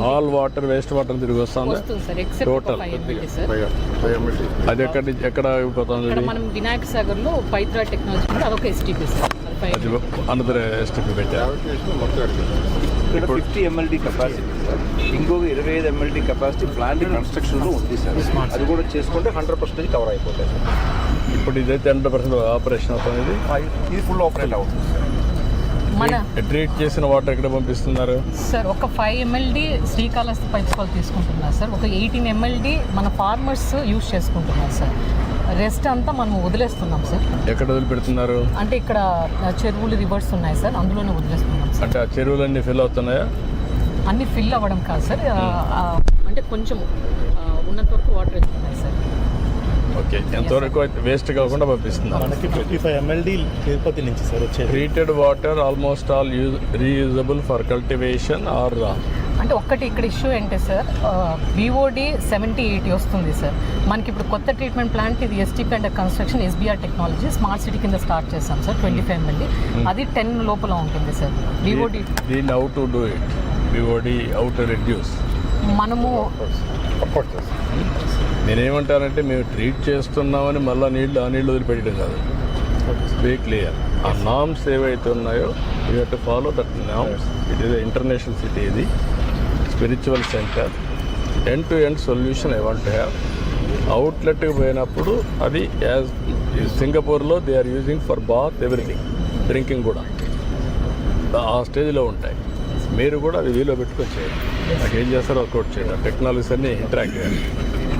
All water waste water తిరిగి వస్తుంది. Sir అది ఎక్కడి నుంచి- ఎక్కడ అయిపోతుంది మనం వినాయక సాగర్లో పైత్రా టెక్నాలజీ కూడా అదొక ఎస్టీపీ సార్. ఫైవ్ అది అనదర్ ఎస్టిపి పెట్టారు ఫిఫ్టీ ఎంఎల్డి కెపాసిటీ సార్. ఇంకొక ఇరవై ఐదు ఎంఎల్డి కెపాసిటీ ప్లాంట్ కన్స్ట్రక్షన్లో ఉంది సార్. అది కూడా చేసుకుంటే హండ్రెడ్ పర్సెంటేజ్ కవర్ అయిపోతాయి సార్. ఇప్పుడు ఇదైతే హండ్రెడ్ పర్సెంట్ ఆపరేషన్ అవుతుంది ఇది? ఇది ఫుల్ ఆపరేట్ అవుతుంది సార్. మన ట్రీట్ చేసిన వాటర్ ఎక్కడ పంపిస్తున్నారు? సార్ ఒక ఫైవ్ ఎంఎల్డి శ్రీకాళహస్తి పైప్స్ వాళ్ళు తీసుకుంటున్నారు సార్. ఒక ఎయిటీన్ ఎంఎల్డి మన ఫార్మర్స్ యూజ్ చేసుకుంటున్నారు సార్. రెస్ట్ అంతా మనం వదిలేస్తున్నాం సార్. ఎక్కడ వదిలిపెడుతున్నారు? అంటే ఇక్కడ చెరువులు రివర్స్ ఉన్నాయి సార్. అందులోనే వదిలేస్తున్నాం సార్. అంటే ఆ చెరువులన్నీ ఫిల్ అవుతున్నాయా? అన్ని ఫిల్ అవ్వడం కాదు సార్. అంటే కొంచెం ఉన్నంత వరకు వాటర్ వెళ్తున్నాయి సార్. ఓకే ఎంతవరకు అయితే వేస్ట్ కాకుండా పంపిస్తున్నారు? మనకి ఫిఫ్టీ ఫైవ్ ఎంఎల్డి తిరుపతి నుంచి సార్ వచ్చేది. Treated water almost all use reusable for cultivation are అంటే ఒక్కటి ఇక్కడ ఇష్యూ ఏంటి సార్? వివోడి సెవెంటీ ఎయిటీ వస్తుంది సార్. మనకి ఇప్పుడు కొత్త ట్రీట్మెంట్ ప్లాంట్ ఇది STP under construction SBR technology smart city కింద స్టార్ట్ చేస్తాం సార్ ట్వంటీ ఫైవ్ ఎంఎల్డి అది టెన్ లోపల ఉంటుంది సార్. వివోడి దీన్ని how to do it BOD how to reduce మనము నేనేమంటానంటే మేము ట్రీట్ చేస్తున్నామని మళ్ళీ నీళ్ళు ఆ నీళ్ళు వదిలిపెట్టడం కాదు. వెరీ క్లియర్ ఆ నామ్స్ ఏవైతే ఉన్నాయో you have to follow that norms it is international city ఇది. Spiritual centre end to end solution I want have అవుట్లెట్కి పోయినప్పుడు అది యాజ్ సింగపూర్లో they are using for bath everything drinking కూడా. ఆ స్టేజ్లో ఉంటాయి. మీరు కూడా అది వీలో పెట్టుకొని చేయండి. నాకు ఏం చేస్తారో వర్కౌట్ చేయండి. టెక్నాలజీస్ అన్నీ ఇంటరాక్ట్ చేయాలి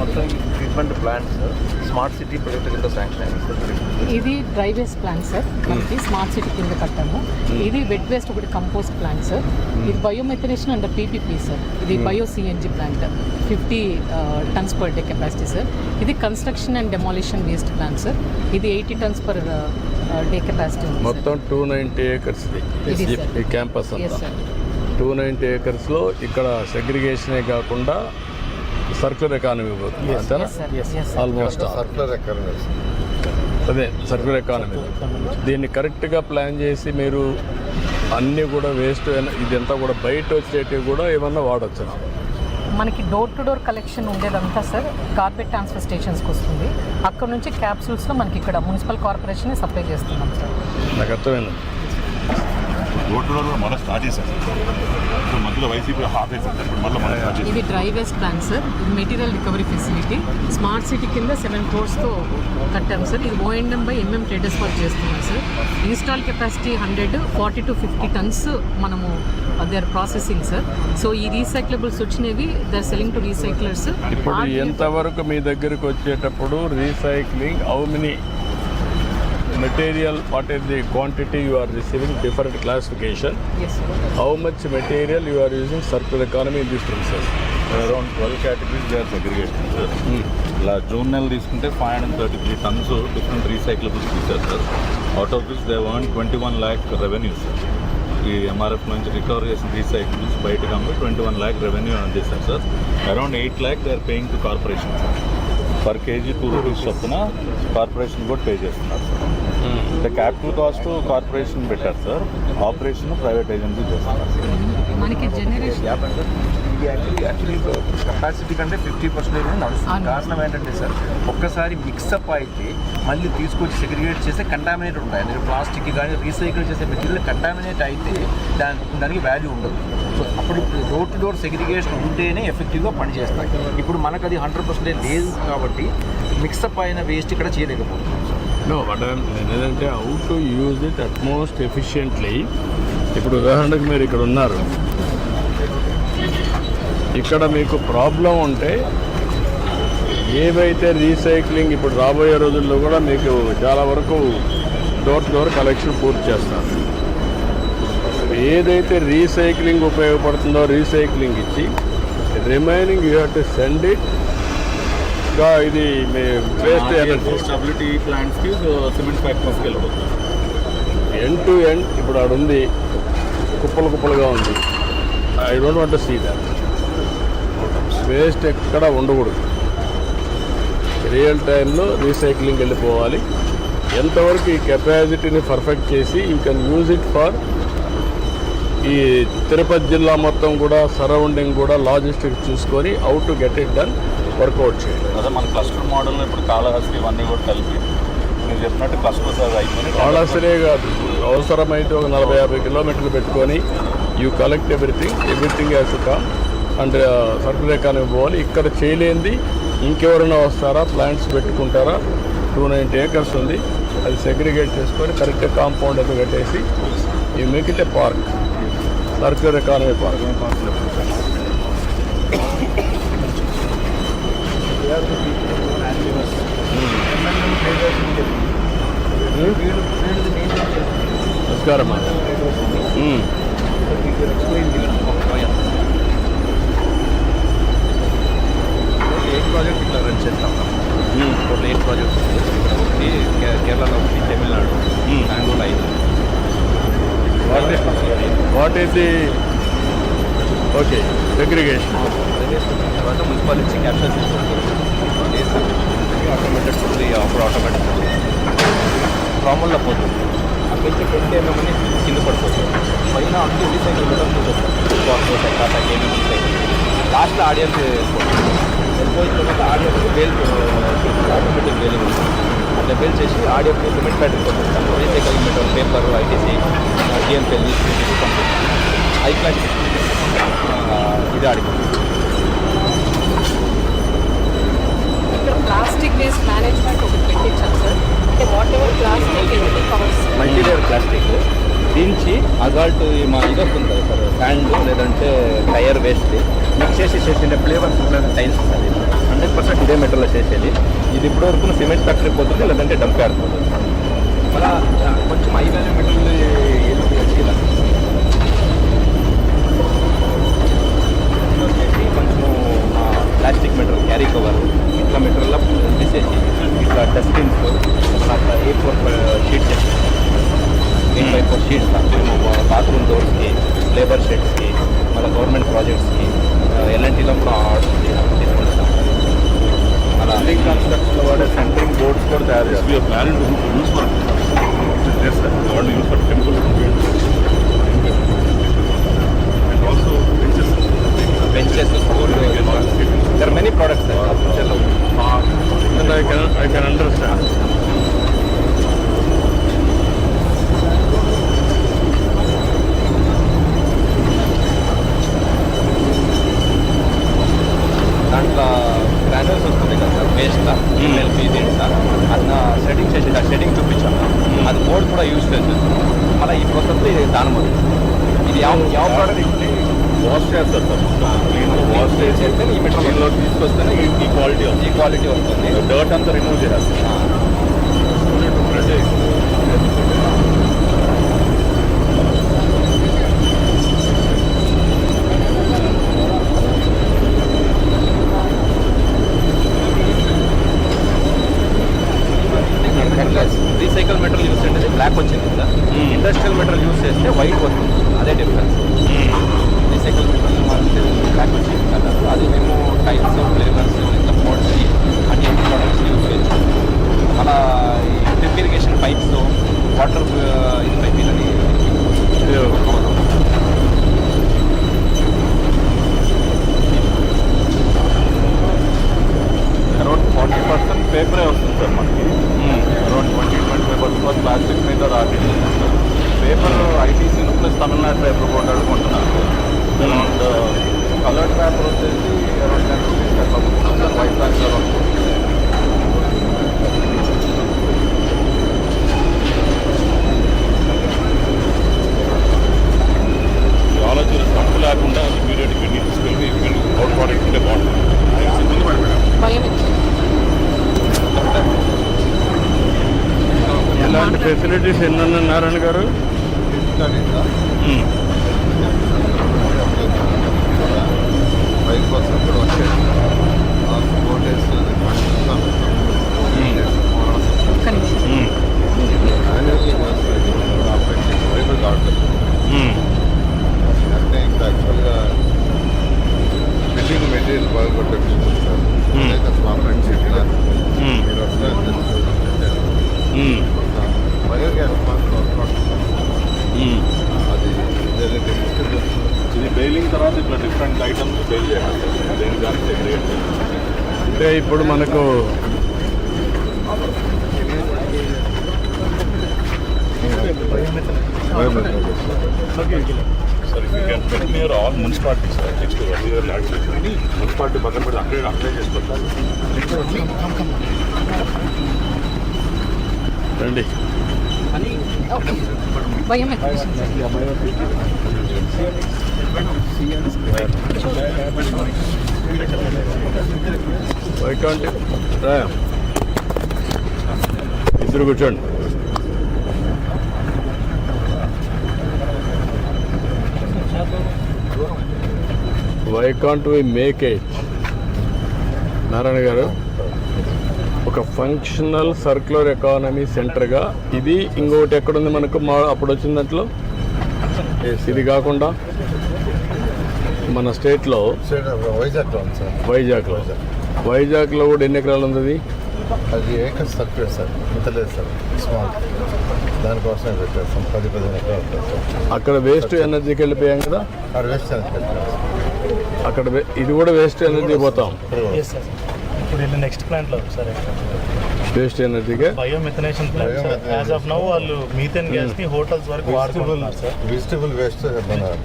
మొత్తం treatment plant sir smart city project కింద శాంక్షన్ అయింది ఇది డ్రై వేస్ట్ ప్లాంట్ సార్ మనకి స్మార్ట్ సిటీ కింద కట్టాము. ఇది వెట్ వేస్ట్ ఒకటి కంపోస్ట్ ప్లాంట్ సార్ ఇది బయోమెథనేషన్ అండ్ పీపీపీ సార్ ఇది bio CNG plant fifty tons per day capacity sir ఇది construction and demolition waste plant sir ఇది eighty tons per day capacity మొత్తం two ninety acres. ఈ campus two ninety ఏకర్స్లో ఇక్కడ సెగ్రిగేషనే కాకుండా సర్క్యులర్ ఎకానమీ పోతుంది. అంతేనా? Yes sir yes sir almost అదే సర్క్యులర్ ఎకానమీ దీన్ని కరెక్ట్గా ప్లాన్ చేసి మీరు అన్నీ కూడా వేస్ట్ ఇదంతా కూడా బయట వచ్చేటివి కూడా ఏమన్నా వాడచ్చు. మనకి డోర్ టు డోర్ కలెక్షన్ ఉండేదంతా సార్ కార్బెట్ ట్రాన్స్ఫర్ స్టేషన్స్కి వస్తుంది. అక్కడ నుంచి క్యాప్సూల్స్లో మనకి ఇక్కడ మున్సిపల్ కార్పొరేషన్ సప్లై చేస్తున్నాం సార్ నాకు అర్థమైంది. రోడ్ టు డోర్ కూడా మళ్ళీ స్టార్ట్ చేశారు. ఇప్పుడు మధ్యలో వైసీపీ హాఫ్ వేసారు ఇప్పుడు మళ్ళీ మళ్ళీ స్టార్ట్ చేశారు ఇది డ్రై వేస్ట్ ప్లాన్ సార్. ఇది material recovery facility smart city కింద సెవెన్ క్రోర్స్తో కట్టాం సార్. ఇది ONM by MM traders work చేస్తున్నాం sir. Install capacity hundred forty to fifty tons మనము they are processing sir. So ఈ రీసైక్లబుల్స్ వచ్చినవి they are selling to recyclers ఇప్పుడు ఎంతవరకు మీ దగ్గరికి వచ్చేటప్పుడు recycling how many material what is the quantity you are receiving different classification how much material you are using circular economy in this process around twelve categories they are segregation sir ఇలా June నెల తీసుకుంటే five hundred thirty three tons different recyclables తీశారు sir out of this they one twenty one lakh revenue sir ఈ MRF నుంచి recover చేసిన recycles బయటకు అమ్మి twenty one lakh revenue అందిస్తారు sir around eight lakh they are paying to corporation sir per KG two rupees చొప్పున corporation కూడా pay చేస్తున్నారు sir అంటే క్యాపిటల్ కాస్ట్ కార్పొరేషన్ పెట్టారు సార్ ఆపరేషన్ ప్రైవేట్ ఏజెన్సీ చేస్తున్నారు మనకి జనరేషన్ యాప్ అంటే ఇది యాక్చువల్లీ కెపాసిటీ కంటే ఫిఫ్టీ పర్సెంటేజ్ నడుస్తుంది. కారణం ఏంటంటే సార్ ఒక్కసారి మిక్సప్ అయితే మళ్ళీ తీసుకొచ్చి సెగ్రిగేట్ చేస్తే కంటామినేట్ ఉంటాయి. మీరు ప్లాస్టిక్ కానీ రీసైకిల్ చేసే మెటీరియల్ కంటామినేట్ అయితే దాని దానికి వాల్యూ ఉండదు. సో అప్పుడు డోర్ టు డోర్ సెగ్రిగేషన్ ఉంటేనే ఎఫెక్టివ్గా పనిచేస్తాయి. ఇప్పుడు మనకు అది హండ్రెడ్ పర్సెంటేజ్ లేదు కాబట్టి మిక్సప్ అయిన వేస్ట్ ఇక్కడ చేయలేకపోతున్నాం. సార్ నో బట్ ఏంటంటే how to use it utmost efficiently ఇప్పుడు ఉదాహరణకు మీరు ఇక్కడ ఉన్నారు. ఇక్కడ మీకు ప్రాబ్లం ఉంటే ఏవైతే రీసైక్లింగ్ ఇప్పుడు రాబోయే రోజుల్లో కూడా మీకు చాలా వరకు డోర్ టు డోర్ కలెక్షన్ పూర్తి చేస్తారు. ఏదైతే రీసైక్లింగ్ ఉపయోగపడుతుందో రీసైక్లింగ్ ఇచ్చి remaining you have to send it ఇది మీ వేస్ట్ ఎనర్జీ స్టెబిలిటీ ప్లాంట్స్కి సిమెంట్ ఫ్యాక్టరీస్కి వెళ్ళిపోతుంది ఎండ్ టు ఎండ్ ఇప్పుడు ఆడ ఉంది కుప్పలు కుప్పలుగా ఉంది. I don't want see that waste ఎక్కడ ఉండకూడదు. రియల్ టైంలో రీసైక్లింగ్ వెళ్ళిపోవాలి. ఎంతవరకు ఈ కెపాసిటీని పర్ఫెక్ట్ చేసి you can use it for ఈ తిరుపతి జిల్లా మొత్తం కూడా సరౌండింగ్ కూడా లాజిస్టిక్ చూసుకొని how to get it done work out చేయండి. అదే మన క్లస్టర్ మోడల్ ఇప్పుడు కాళహస్తి ఇవన్నీ కూడా కలిపి మీరు చెప్పినట్టు క్లస్టర్స్ అయిపోయి కాళాసరే కాదు అవసరమైతే ఒక నలభై యాభై కిలోమీటర్లు పెట్టుకొని you collect everything everything has come and circular economy పోవాలి. ఇక్కడ చేయలేంది ఇంకెవరైనా వస్తారా? ప్లాంట్స్ పెట్టుకుంటారా? టూ నైంటీ ఏకర్స్ ఉంది. అది సెగ్రిగేట్ చేసుకొని కరెక్ట్గా కాంపౌండ్ అది కట్టేసి ఈ make it a park circular economy park నమస్కారం మ్మ్. ఎయిట్ ప్రాజెక్ట్ ఇట్లా రన్ చేస్తాం మ్మ్. టోటల్ ఎయిట్ ప్రాజెక్ట్స్ ఒకటి కే- కేరళలో ఒకటి తమిళనాడు Hmm. బెంగళూరు ఐదు what is the okay segregation తర్వాత మున్సిపాలిటీ నుంచి క్యాప్చర్ చేస్తాం ఆటోమేటెడ్ ఫుల్లీ అప్పుడు ఆటోమేటిక్ ప్రాముల్లో పోతుంది. అక్కడి నుంచి టెన్ ఎంఎం కింద పడిపోతుంది. పైన అన్ని రీసైకిల్ మెటల్ చూసేస్తాం టాటా ఏమేమి రీసైకిల్ లాస్ట్లో ఆడియన్స్ వెళ్ళిపోయిన తర్వాత ఆడియన్స్ వేలు ఆటోమేటిక్ బేలింగ్ ఉంటుంది అట్లా బేల్ చేసి ఆడియన్స్ సిమెంట్ బ్యాటరీ పంపిస్తాం recycle metal paper ITC DMPL పంపిస్తాం హై క్లాస్ ఇది ఇక్కడ ప్లాస్టిక్ వేస్ట్ మేనేజ్మెంట్ ఒకటి పెట్టించాం సార్ అంటే whatever plastic covers multilayer plastic దించి అజాల్ట్ మా ఇది వస్తుంది కదా సార్ శాండ్ లేదంటే టైర్ వేస్ట్ మిక్స్ చేసి చేసిన ఫ్లేవర్స్ టైల్స్ అది హండ్రెడ్ పర్సెంట్ ఇదే మెటీరియల్ చేసేది. ఇది ఇప్పటి వరకు సిమెంట్ ఫ్యాక్టరీ పోతుంది లేదంటే డంప్ యార్డ్ అలా కొంచెం ఐదు వేల మెటీరియల్ వచ్చేసి కొంచెం ప్లాస్టిక్ మెటీరియల్ క్యారీ కవర్ ఇట్లా మెటీరియల్ తీసేసి ఇట్లా డస్ట్బిన్స్ అట్లా ఏ ఫోర్ షీట్ చేసి ఎయిట్ బై ఫోర్ షీట్స్ మేము బాత్రూమ్ డోర్స్కి లేబర్ షెడ్స్కి మన గవర్నమెంట్ ప్రాజెక్ట్స్కి ఎల్ఎన్టీలో కూడా ఆర్డర్ తీసుకుంటాం అలా. బిల్డింగ్ కన్స్ట్రక్షన్లో వాడే సెంటరింగ్ బోర్డ్స్ కూడా తయారు చేస్తారు ప్లాన్ యూస్ ఫర్ వాళ్ళు use for temple and also benches there many products ఫ్యూచర్లో I can I can understand దాంట్లో గ్రానల్స్ వస్తుంది కదా సార్ వేస్ట్ ఎల్పి దీంట్లో అన్న సెట్టింగ్ చేసి ఆ సెట్టింగ్ చూపించాము అది బోర్డు కూడా యూజ్ చేస్తుంది మళ్ళీ ఈ ప్రాసెస్ ఇది దానం అది. ఇది ಯಾವ ಯಾವ ప్రోడక్ట్ వాష్ చేస్తారు సార్ క్లీన్ వాష్ చేసి చేస్తే ఈ మెటీరియల్ దీనిలో తీసుకొస్తేనే ఈ- ఈ క్వాలిటీ వస్తుంది ఈ క్వాలిటీ వస్తుంది డర్ట్ అంతా రిమూవ్ చేస్తారు నారాయణ గారు మ్మ్. ఫైవ్ పర్సెంట్ కూడా వచ్చేది ఆ ఫోర్ డేస్ ఒక్క నిమిషం మ్మ్. యాన్యువల్లీ ఆపరేట్ చేసి వైబుల్ కావట్లేదు మ్మ్. అంటే ఇంకా యాక్చువల్గా బిల్డింగ్ మెటీరియల్ బాగా కొట్టేస్తుంది సార్ Hmm. అయితే మా ఫ్రెండ్స్ చెప్పినారు మ్మ్. మీరు వస్తారు మ్మ్. బయోగ్యాస్ మాత్రం మ్మ్. అది ఏదైతే తర్వాత ఇట్లా డిఫరెంట్ ఐటమ్స్ సేల్ చేయాలి. దేని దానికి అంటే ఇప్పుడు మనకు sir you can put near all municipality sir next year LADS municipality పక్కన పెట్టి అక్కడే అప్లై చేసుకోవాలి రండి. బయోమెట్రిషన్ ఇద్దరు కూర్చోండి. Why can't we make it Narayana గారు ఒక ఫంక్షనల్ సర్క్యులర్ ఎకానమీ సెంటర్గా ఇది ఇంకొకటి ఎక్కడుంది మనకు? మా అప్పుడు వచ్చిన దాంట్లో ఇది కాకుండా మన స్టేట్లో వైజాగ్లో. వైజాగ్లో వైజాగ్లో కూడా ఎన్ని ఎకరాలు ఉంది అది? అది ఏకర్ సర్క్యూట్ సార్ ఇంత లేదు సార్ స్మాల్ దానికోసమే పెట్టారు సార్ పది పదిహేను ఎకరాలు అక్కడ వేస్ట్ ఎనర్జీకి వెళ్ళిపోయాం కదా? ఆరు వేస్ట్ సార్ అక్కడ ఇది కూడా వేస్ట్ ఎనర్జీ పోతాం. ఇప్పుడు వెళ్ళి నెక్స్ట్ ప్లాంట్లో sir waste ఎనర్జీకే biomethanation plant sir. As of now వాళ్ళు మీథేన్ గ్యాస్ని హోటల్స్ వరకు వాడుకుంటున్నారు sir vegetable waste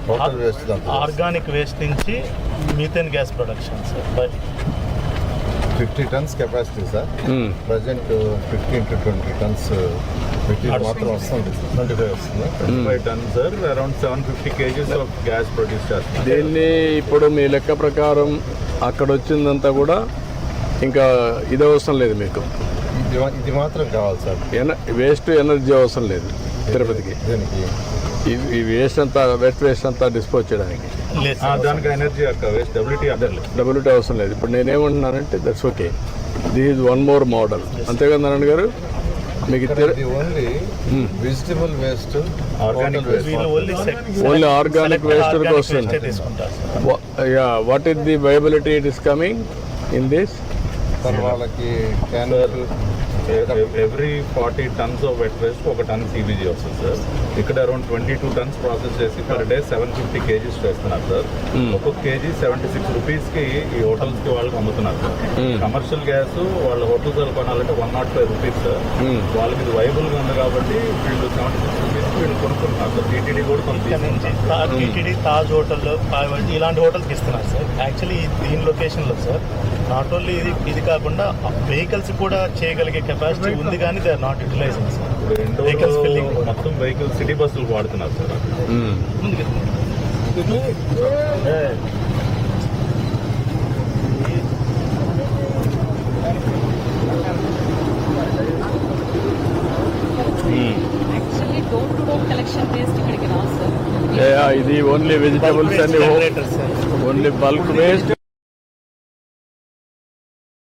total waste organic waste నుంచి methane gas production sir by fifty tons capacity sir Hmm. Present fifteen to twenty tons material మాత్రం వస్తుంది. Twenty five వస్తుంది five ton sir around seven fifty KGs of gas produce చేస్తున్నారు దీన్ని ఇప్పుడు మీ లెక్క ప్రకారం అక్కడ వచ్చిందంతా కూడా ఇంకా ఇది అవసరం లేదు మీకు. ఇది మాత్రం కావాలి సార్. ఎన వేస్ట్ ఎనర్జీ అవసరం లేదు తిరుపతికి. దీనికి? ఈ- వేస్ట్ అంతా వెట్ వేస్ట్ అంతా డిస్పోజ్ చేయడానికి. దానికి ఎనర్జీ వేస్ట్ డబ్ల్యూటీ అవసరం లేదు. ఇప్పుడు నేనేమంటున్నానంటే that's okay this is one more model అంతే కదా నారాయణ గారు మీకు ఓన్లీ వెజిటబుల్ వేస్ట్. వీళ్ళు ఓన్లీ ఓన్లీ ఆర్గానిక్ వేస్ట్ వస్తుంది తీసుకుంటారు sir. Yeah what is the viability it is coming in this sir వాళ్ళకి every forty tons of wet waste ఒక ton CBG వస్తుంది సార్ ఇక్కడ around twenty two tons process చేసి per day seven fifty KGs చేస్తున్నారు sir ఒక్కొక్క KG seventy six రూపీస్కి ఈ హోటల్స్కి వాళ్ళకి అమ్ముతున్నారు సార్ కమర్షియల్ గ్యాస్ వాళ్ళ హోటల్స్ వాళ్ళు కొనాలంటే one nought five rupees sir వాళ్ళకి ఇది వైబుల్గా ఉంది కాబట్టి వీళ్ళు సెవెంటీ సిక్స్ రూపీస్ వీళ్ళు కొనుక్కుంటున్నారు సార్ టీటీడీ కూడా కొంత టీటీడీ తాజ్ హోటల్లో ఇలాంటి హోటల్స్కి ఇస్తున్నారు సార్ యాక్చువల్లీ దీని లొకేషన్లో సార్ నాట్ ఓన్లీ ఇది ఇది కాకుండా వెహికల్స్ కూడా చేయగలిగే కెపాసిటీ ఉంది కానీ they are not utilising sir ఇప్పుడు Vehicles filling. ఇండోర్ మొత్తం వెహికల్ సిటీ బస్సులు వాడుతున్నారు సార్. సార్ ఇది only vegetables and only bulk waste